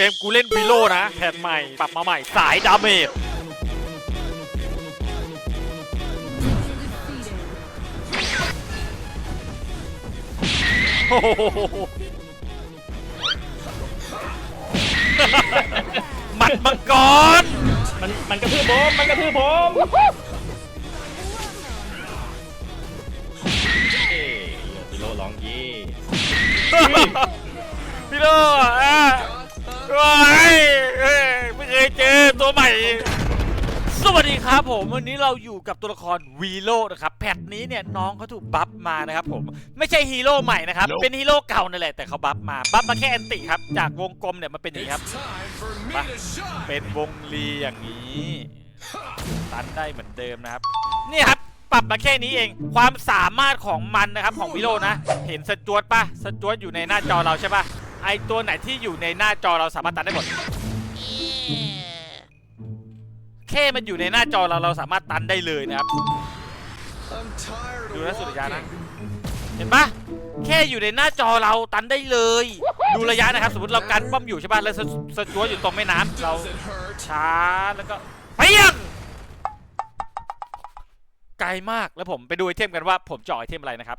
เกมกูเล่นวิโลนะแพทใหม่ ปรับมาใหม่ สายดาเมจโอ้โหหมัดมังกร มันมันกระทืบผม มันกระทืบผมเอ้ยพี่โลร้องยี่ ครับผมวันนี้เราอยู่กับตัวละครวีโ o นะครับแพทนี้เนี่ยน้องเขาถูกบัฟมานะครับผมไม่ใช่ฮีโร่ใหม่นะครับ เป็นฮีโร่เก่านั่นแหละแต่เขาบัฟมาบัฟมาแค่แอนติครับจากวงกลมเนี่ยมันเป็นอย่างนี้ครับมาเป็นวงรีอย่างนี้ตันได้เหมือนเดิมนะครับนี่ครับปรับมาแค่นี้เอง ความสามารถของมันนะครับของวิโรจน์นะ เห็นสจวตปะสจวตอยู่ในหน้าจอเราใช่ปะไอตัวไหนที่อยู่ในหน้าจอเราสามารถตัดได้หมด แค่มันอยู่ในหน้าจอเราเราสามารถตันได้เลยนะครับ ดูนะสุริยานะ เห็นปะแค่อยู่ในหน้าจอเราตันได้เลย ดูระยะนะครับ สมมติเรากันป้อมอยู่ใช่ปะแล้วสจวอยู่ตรงแม่น้ำเราช้าแล้วก็เปี้ยงไกลมากแล้วผมไปดูไอเทมกันว่าผมเจาะไอเทมอะไรนะครับ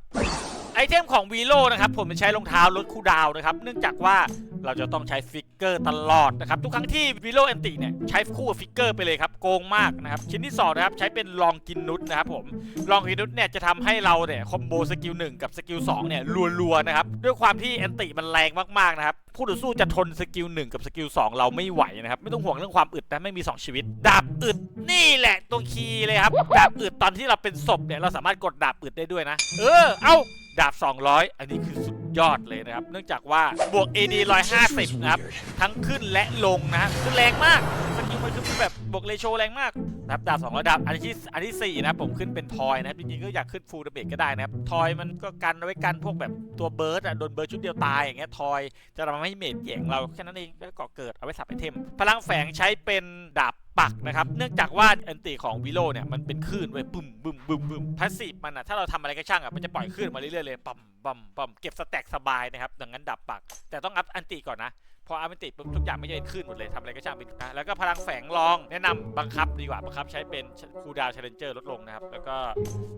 ไอเทมของวีโ o นะครับผมจะใช้รองเท้าลดคูลดาวนะครับเนื่องจากว่าเราจะต้องใช้ฟิกเกอร์ตลอดนะครับทุกครั้งที่วีโ o แอนติเนี่ยใช้คู่กับฟิกเกอร์ไปเลยครับโกงมากนะครับชิ้นที่สองนะครับใช้เป็นลองกินนุษนะครับผมลองกินนุษเนี่ยจะทำให้เราเนี่ยคอมโบสกิล1กับสกิล2เนี่ยรัวๆนะครับด้วยความที่แอนติมันแรงมากๆนะครับผู้ต่อสู้จะทนสกิล1กับสกิล2เราไม่ไหวนะครับไม่ต้องห่วงเรื่องความอึดนะไม่มี 2 ชีวิต ดาบอึดนี่แหละตัวคีย์เลยครับดาบอึดตอนที่เราเป็นศพเนี่ยเราสามารถกดดาบอึดได้ด้วยนะ เออเอ้า ดาบ 200 อันนี้คือสุดยอดเลยนะครับ เนื่องจากว่าบวก AD 150 นะครับ ทั้งขึ้นและลงนะคือแรงมากสกิลมันคือแบบบวกเลโชแรงมากนะครับดาบ200ดาบอันที่อันที่4นะผมขึ้นเป็นทอยนะครับจริงๆก็อยากขึ้นฟูลดาเมจก็ได้นะครับทอยมันก็กันเอาไว้กันพวกแบบตัวเบิร์ดอะโดนเบิร์ดชุดเดียวตายอย่างเงี้ยทอยจะทำให้เมจแย่งเราแค่นั้นเองแล้วก็เกิดเอาไว้สับไอเทม พลังแฝงใช้เป็นดาบ ปักนะครับ เนื่องจากว่าอันติของวิโลเนี่ยมันเป็นคลื่นเว้ยบึ้มบึ้มบึ้มบึ้มพาสซีฟมันอะถ้าเราทำอะไรก็ช่างอะมันจะปล่อยคลื่นมาเรื่อยๆเลยปั๊มปั๊มปั๊มเก็บสแต็กสบายนะครับดังนั้นดับปัก แต่ต้องอัพอันติก่อนนะ พออัพอันติปุ๊บทุกอย่างไม่ใช่เป็นคลื่นหมดเลยทำอะไรก็ช่างเป็นนะแล้วก็พลังแฝงลองแนะนำบังคับดีกว่าบังคับใช้เป็นคูดาวเชลเลนเจอร์ลดลงนะครับ แล้วก็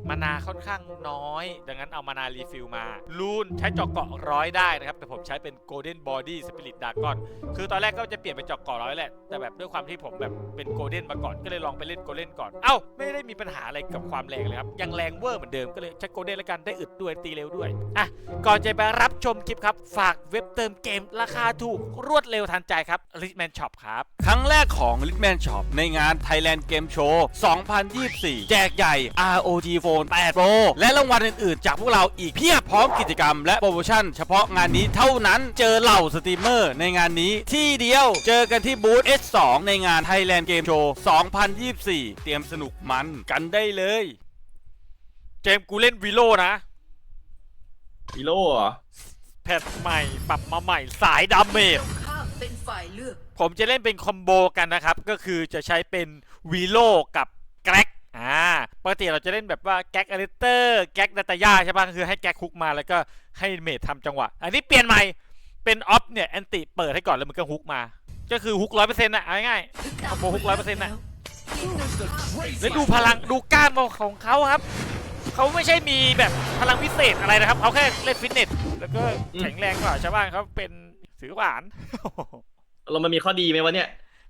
มานาค่อนข้างน้อย ดังนั้นเอามานารีฟิลมาลูนใช้จอกเกาะร้อยได้นะครับ แต่ผมใช้เป็นโกลเด้นบอดี้สปิริตดากอนคือตอนแรกก็จะเปลี่ยนเป็นจอกเกาะร้อยแหละ แต่แบบด้วยความที่ผมแบบเป็นโกลเด้นมาก่อนก็เลยลองไปเล่นโกลเด้นก่อน เอ้าไม่ได้มีปัญหาอะไรกับความแรงเลยครับยังแรงเวอร์เหมือนเดิมก็เลยใช้โกลเด้นล้วกันได้อึดด้วยตีเร็วด้วยอะก่อนจะไปรับชมคลิปครับฝากเว็บเติมเกมราคาถูกรวดเร็วทันใจครับ Richman Shop ครับ ครั้งแรกของ Litman Shop ในงาน Thailand Game Show 2024 แจกใหญ่ ROG Phone 8 Pro และรางวัลอื่นๆ จากพวกเราอีกเพียบพร้อมกิจกรรมและโปรโมชั่นเฉพาะงานนี้เท่านั้นเจอเหล่าสตรีมเมอร์ในงานนี้ที่เดียวเจอกันที่บูธ S2 ในงาน Thailand Game Show 2024 เตรียมสนุกมันกันได้เลยเกมกูเล่นวิโลนะพี่โลเหรอ แพทใหม่ปรับมาใหม่สายดาเมจข้างเป็นฝ่ายเลือกผมจะเล่นเป็นคอมโบกันนะครับ ก็คือจะใช้เป็นวีโลกับแกร็กอ่าปกติเราจะเล่นแบบว่าแก๊กอลิเตอร์แก๊กนาตาย่าใช่ปะก็คือให้แก๊กคุกมาแล้วก็ให้เมททำจังหวะ อันนี้เปลี่ยนใหม่เป็นออฟเนี่ยแอนติเปิดให้ก่อนแล้วมันก็ฮุกมา ก็คือฮุกร้อยเปอร์เซ็นต์นะเอาง่ายๆคอมโบฮุกร้อยเปอร์เซ็นต์นะแล้วดูพลังดูกล้ามของเขาครับ เขาไม่ใช่มีแบบพลังพิเศษอะไรนะครับเขาแค่เล่นฟิตเนสแล้วก็แข็งแรงกว่าชาวบ้านเขาเป็นสือหวาน เรามันมีข้อดีไหมวะเนี่ย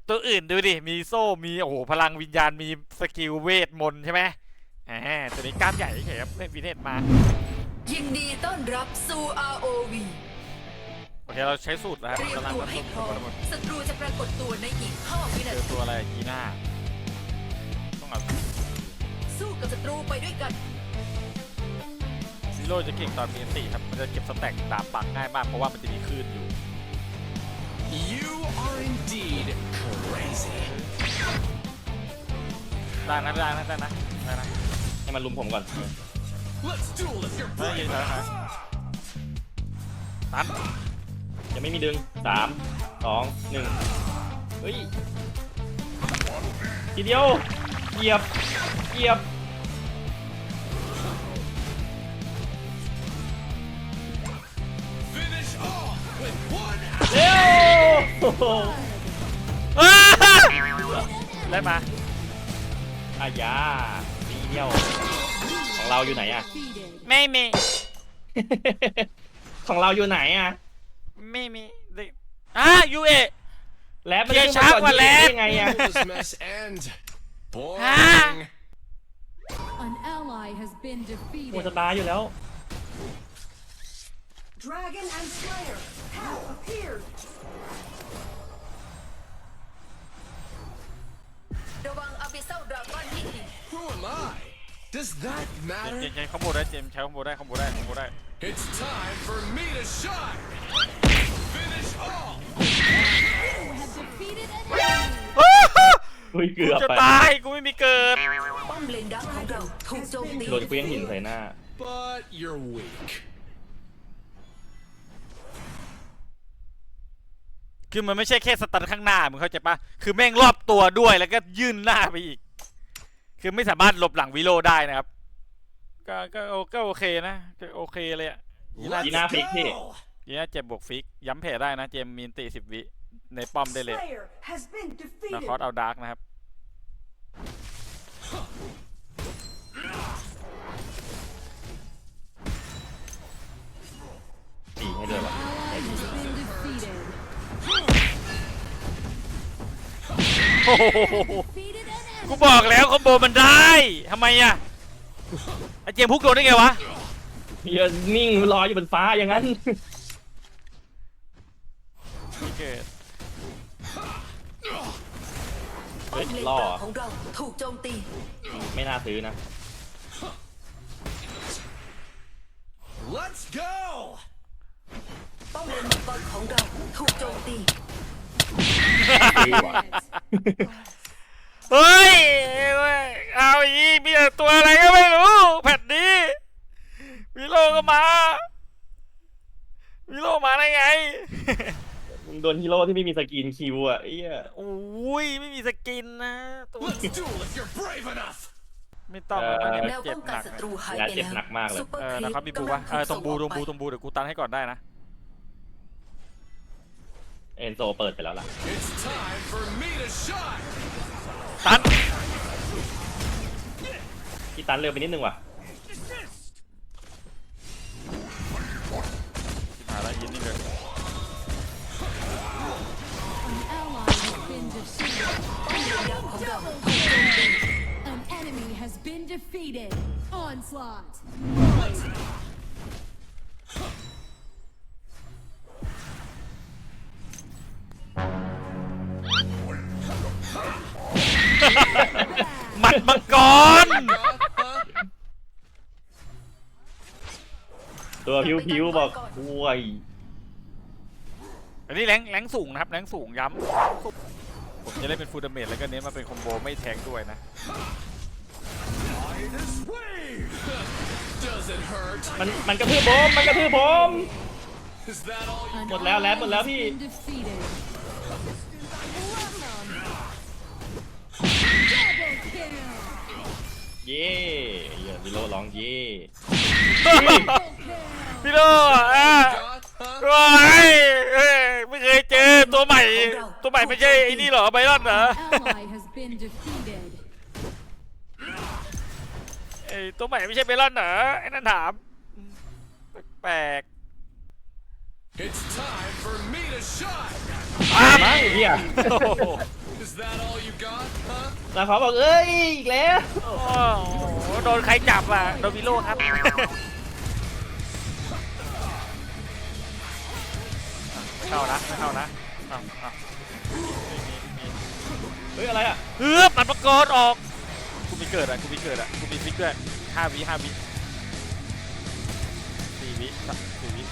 ตัวอื่นดูดิ มีโซ่ มีโอ้โหพลังวิญญาณ มีสกิลเวทมนต์ใช่ไหมอ่าตัวนี้กล้ามใหญ่เฉยๆครับเล่นฟิตเนสมา ยินดีต้อนรับสู่ ROV โอเค เราใช้สูตรแล้วเตรียมกำลังตัวให้พร้อมศัตรูจะปรากฏตัวในอีก5วิเจนาอทีตัวอะไรกีน่าต้องเอาสู้กับศัตรูไปด้วยกันซี โร่จะเก่งตอนมีอันติครับมันจะเก็บสแต็กดาบปักง่ายมากเพราะว่ามันจะมีคลื่นอยู่ You are indeed crazy. ได้นะได้นะได้นะได้นะให้มันลุมผมก่อน Let's duel if you're ได้ยิน brave แล้วนะ enough. ตันยังไม่มีดึงสามสองหนึ่งเฮ้ยทีเดียวเหยียบเหยียบ อ้โหอ้าได้มาอายาดีเดียว ของเราอยู่ไหนอะ ไม่มีของเราอยู่ไหนอะไม่ไม่มีเด็กอะยูเอ แล้วมันเกียร์ขึ้นช้ากว่าอนแล้วได้ไงอะ Will this mess end? Boring. An ally has been หมด defeated. สตาร์อยู่แล้ว Dragon and Slayer have appeared ระวังอาบิเซลดราก้อนที่หิน Who am I? Does that เจม matter? ส์ใช้คอมโบได้เจมส์ใช้คอมโบได้คอมโบได้คอมโบได้ It's time for me to shine. Finish all. You have defeated an enemy. อุ้ยเกือบจะไปตายกูไม่มีเกิด ป้อมเลนดักของเราถูกโจมตี โดนเคลี้ยงหินใส่หน้า But you're weak. คือมันไม่ใช่แค่สตันข้างหน้ามึงเข้าใจปะคือแม่งรอบตัวด้วยแล้วก็ยื่นหน้าไปอีก คือไม่สามารถหลบหลังวิโลได้นะครับ ก็ก็โอก็โอเคนะก็โอเคเลยอะยีน่ายีน่าฟิกพี่ Go. ยีน่าเจ็บบวกฟิก ย้ำแผลได้นะ เจมส์มีนติสิบวิในป้อมได้เลย Slayer has been นา defeated คอสเอาดาร์กนะครับตีให้ด้วยวะ โอ้โห Defeated an กู enemy. บอกแล้วคอมโบมันได้ทำไมอะไอเจมส์พุกโดนได้ไงวะเหี้ยนิ่งลอยอยู่บนฟ้าอย่างนั้นไม่เกิดเฮ้ยเลนล่อกลางของเราถูกโจมตีไม่น่าซื้อนะ Let's go. ป้อมเลนมังกรของเราถูกโจมตี ซื้อว่ะ เฮ้ยเว้ย เอาอีกมีแต่ตัวอะไรก็ไม่รู้ แผ่นนี้วิโลก็มาวิโลมาได้ไง มึงโดนฮีโร่ที่ไม่มีสกินคิวอะไอ้เหี้ยโอ้ยไม่มีสกินนะตัว Let's duel if you're brave enough. ไม่ต้องแล้วนะแนเนี่ยวเจ็บป้องหกันนักศัตรูหายงานไปเจ็บแล้วหนักมากเลย ซุปเปอร์เออคลินะครับมีปบูกำลัวะงเอถูอกตรงส่งบูอตรองกบูไปตรงบูเดี๋ยวกูตันให้ก่อนได้นะ เอนโซเปิดไปแล้วล่ะ It's time for me to shine. ตันพี่ตันเร็วไปนิดนึงว่ะหาแล้วยินนี่เลย An ally has been defeated. ป้อมเลนดักของเราถูกโจมตี An enemy has been defeated. Onslaught. ตัวพิวๆบอกป่วยอันนี้แรงแรงสูงนะครับแรงสูงย้ำผมจะเล่นเป็นฟูลดาเมจแล้วก็เน้นมาเป็นคอมโบไม่แทงด้วยนะ Minus wave. Does it hurt? มันมันกระทืบผมมันกระทืบผม Is that all you? An หมดแล้วแล้ว ally หมดแล้ว has พี่ been defeated. Double kill. เย่เหี้ยวิโลร้องเย่ Triple kill. พี่โลอะ Got, huh? ว้ายเอ้ยไม่เคยเจอตัวใหม่ ตัวใหม่ไม่ใช่ไอ้นี่เหรอไบรอนเหรอ An ally has been defeated. ไอ้ตัวใหม่ไม่ใช่ไบรอนเหรอไอ้นั่นถามแปลก It's time for me to shine. ๆอ้าวไม่เฮียโอ้โห Is that all you got, huh? แล้วเขาบอกเอ้ยอีกแล้ว โอ้โหโดนใครจับอะโดนวิโลครับ เข้านะไม่เข้านะอ้าวอ้าวเฮ้ย อะไรอะเฮือปัดประกรออกกูมีเกิดอะกูมีเกิดอะกูมีฟิกด้วยห้าวิห้าวิสี่วิสี่วิ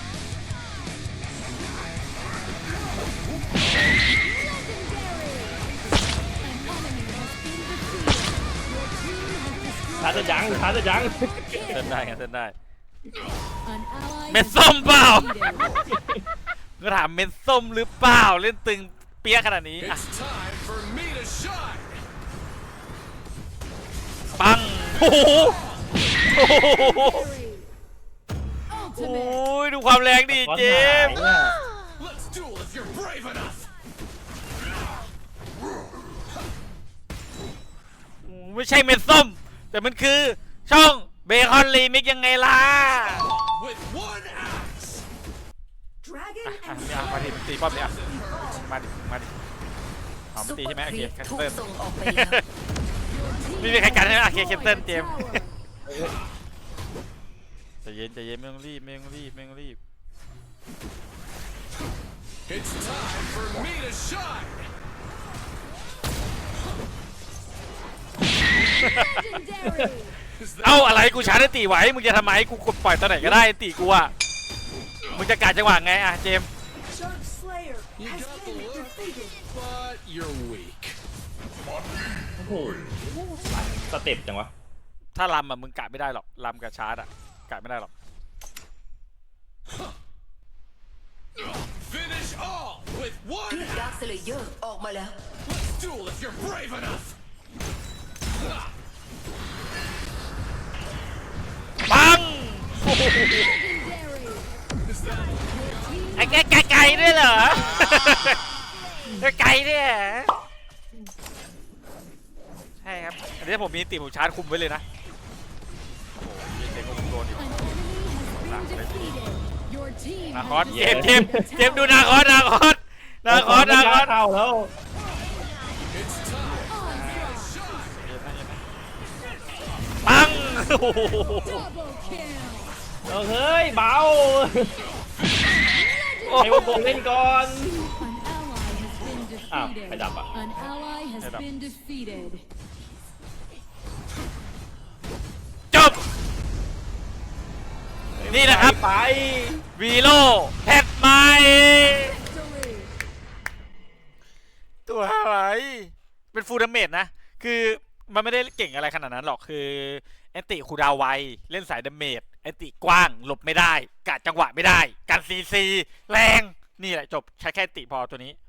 ท้าจะยังท้าจะยังเต้นได้ไงเต้นได้ An ally เม็ด has ส้มเปล่า defeated. ก็ถามเม็ดส้มหรือเปล่า เล่นตึงเปี้ยขนาดนี้ปังโอ้โหโอ้ยดูความแรงดิเจมไม่ใช่เม็ดส้ม แต่มันคือช่องเบคอนลีมิกยังไงล่ะ อะ and ไม่เอามาดิตีป้อมเนี่ยมาดิมาดิเอามาตีใช่ไหมโอเคแคนถูกเซิลส่งออกไปแล้ว Your team ไม่มีใครกันใช่ไหมโอเค destroyed แคนเซิล a เจมส์ tower. ใจเย็นใจเย็นไม่ต้องรีบไม่ต้องรีบไม่ต้องรีบ It's time for me to shine. Legendary. Is that เอ้าอะไรกูชาร์จได้ตีไว้มึงจะทำไมกูกดปล่อยตอนไหนก็ได้ตีกูอะมึงจะกาจังหวะไงอะเจมส์ Dark Slayer You has got the been look. defeated but you're weak. โอ้โหสเต็ปจังวะ ถ้าลำอะมึงกะไม่ได้หรอกลำกับชาร์จอะกะไม่ได้หรอก Finish all with one ที่ Dark Slayer ออกมาแล้ว Let's duel if you're brave enough. ปัง Legendary. Is that ไอ้แกไก่ไก่ด้วยเหรอ ไก่เนี่ยเหรอใช่ครับ อันนี้ผมมีติผมชาร์จคุมไว้เลยนะ โอ้โหเด็กผมโดนอีก An enemy has been defeated. Your team นา has คอสเจม destroyed ส์เจมส์ a เจมส์ดู tower. นาคอสนาคอสนาคอสนาคอสเข้าแล้ว it's time? Onslaught. ปังโอ้โห Double kill. เอาเฮ้ยเบาโอ้ให้โห วงผมเล่นก่อน An ally has been Ah, defeated. phải đập à? An ally has Phải đập. been defeated. จบ นี่นะครับ ไป วีโลแพทไม Victory. ตัวอะไร เป็นฟูลดาเมจนะ คือมันไม่ได้เก่งอะไรขนาดนั้นหรอก คือแอนติคูลดาวน์ไว เล่นสายดาเมจแอนติกว้าง หลบไม่ได้กะจังหวะไม่ได้ การซีซี แรง นี่แหละจบ ใช้แค่แอนติพอตัวนี้แต่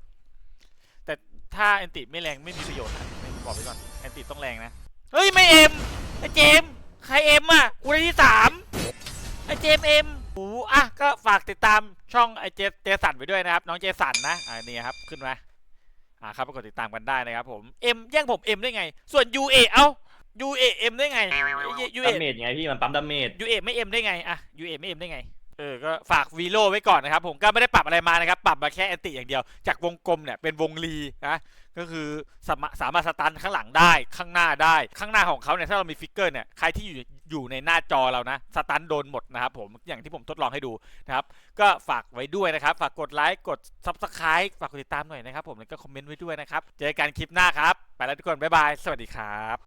ถ้าแอนติไม่แรงไม่มีประโยชน์นะบอกไปก่อนแอนติต้องแรงนะ เฮ้ย ไม่เอ็มไอเจมส์ใครเอ็มอะ กูได้ที่สามไอเจมส์เอ็มโอ้อะ ก็ฝากติดตามช่องไอเจเจสันไปด้วยนะครับ น้องเจสันนะอ่านี่ครับ ขึ้นมาอ่าครับไปกดติดตามกันได้นะครับผม M แย่งผม M ได้ไง ส่วน UA เอ้า UA M ได้ไง UA ดาเมจไงพี่มันปั๊มดาเมจ UA ไม่ M ได้ไงอะ UA ไม่ M ได้ไง เออ ก็ฝากวีโ o ไว้ก่อนนะครับ ผมก็ไม่ได้ปรับอะไรมานะครับ ปรับมาแค่แอนติอย่างเดียว จากวงกลมเนี่ยเป็นวงรีนะ ก็คือสามารถสามารถสตันข้างหลังได้ ข้างหน้าได้ ข้างหน้าของเขาเนี่ยถ้าเรามีฟิกเกอร์เนี่ย ใครที่อยู่อยู่ในหน้าจอเรานะ สตันโดนหมดนะครับผม อย่างที่ผมทดลองให้ดูนะครับ ก็ฝากไว้ด้วยนะครับ ฝากกดไลค์ กด Subscribe ฝากกดติดตามหน่อยนะครับผม แล้วก็คอมเมนต์ไว้ด้วยนะครับ เจอกันคลิปหน้าครับ ไปแล้วทุกคน บ๊ายบาย สวัสดีครับ